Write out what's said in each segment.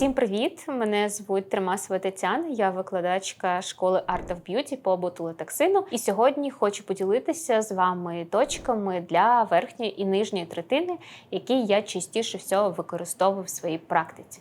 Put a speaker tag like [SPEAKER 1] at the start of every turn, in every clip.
[SPEAKER 1] Всім привіт! Мене звуть Тримасова Тетяна. Я викладачка школи Art of Beauty по ботулотоксину. І сьогодні хочу поділитися з вами точками для верхньої і нижньої третини, які я частіше всього використовую в своїй практиці.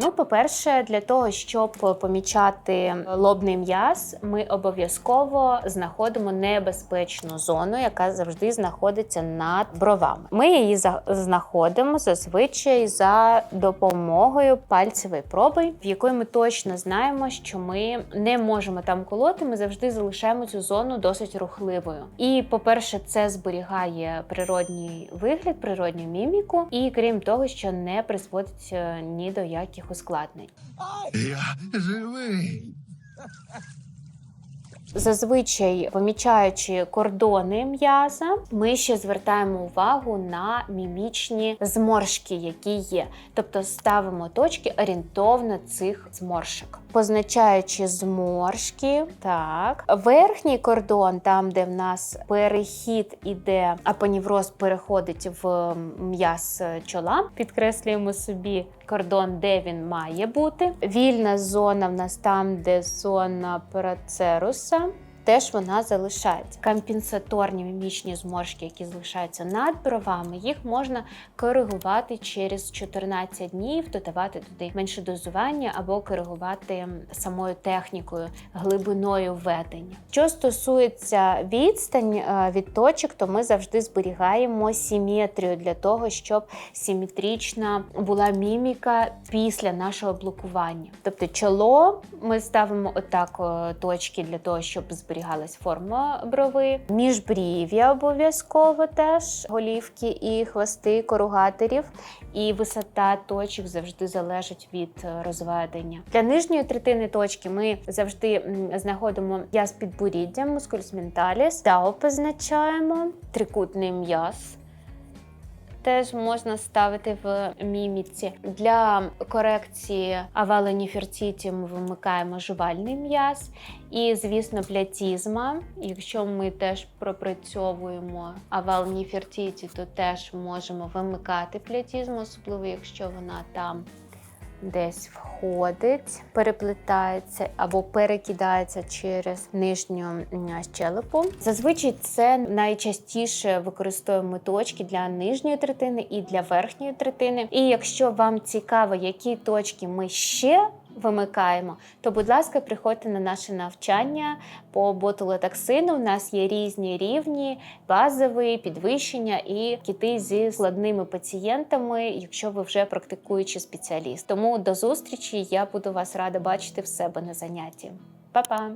[SPEAKER 1] Ну, по-перше, для того, щоб помічати лобний м'яз, ми обов'язково знаходимо небезпечну зону, яка завжди знаходиться над бровами. Ми її знаходимо зазвичай за допомогою пальцевої проби, в якої ми точно знаємо, що ми не можемо там колоти. Ми завжди залишаємо цю зону досить рухливою. І, по-перше, це зберігає природній вигляд, природню міміку, і крім того, що не призводить е, ні до яких ускладнень.
[SPEAKER 2] Я живий.
[SPEAKER 1] Зазвичай, помічаючи кордони м'яза, ми ще звертаємо увагу на мімічні зморшки, які є. Тобто ставимо точки орієнтовно цих зморшок. Позначаючи зморшки, так. Верхній кордон, там, де в нас перехід іде, апонівроз переходить в м'яз чола, підкреслюємо собі кордон, де він має бути. Вільна зона в нас там, де зона парацеруса. Tchau! Теж вона залишається. Компенсаторні мімічні зморшки, які залишаються над бровами, їх можна коригувати через 14 днів, додавати туди менше дозування або коригувати самою технікою, глибиною введення. Що стосується відстань е, від точок, то ми завжди зберігаємо симетрію для того, щоб симетрична була міміка після нашого блокування. Тобто чоло ми ставимо отак е, точки для того, щоб зберігалась форма брови. Міжбрів'я обов'язково теж голівки і хвости коругаторів. І висота точок завжди залежить від е, розведення. Для нижньої третини точки ми завжди знаходимо м'яз підборіддя, мускулюс менталіс, дао позначаємо, трикутний м'яз. Теж можна ставити в міміці. Для корекції авалені аваленіферціті ми вимикаємо жувальний м'яз. І, звісно, плятізма. Якщо ми теж пропрацьовуємо аваленіфертіті, то теж можемо вимикати плятізму, особливо якщо вона там десь входить, переплетається або перекидається через нижню щелепу. Зазвичай це найчастіше використовуємо точки для нижньої третини і для верхньої третини. І якщо вам цікаво, які точки ми ще вимикаємо, то, будь ласка, приходьте на наше навчання по ботулотоксину. У нас є різні рівні, базові, підвищення і кіти зі складними пацієнтами, якщо ви вже практикуючий спеціаліст. Тому до зустрічі я буду вас рада бачити в себе на занятті. Па-па!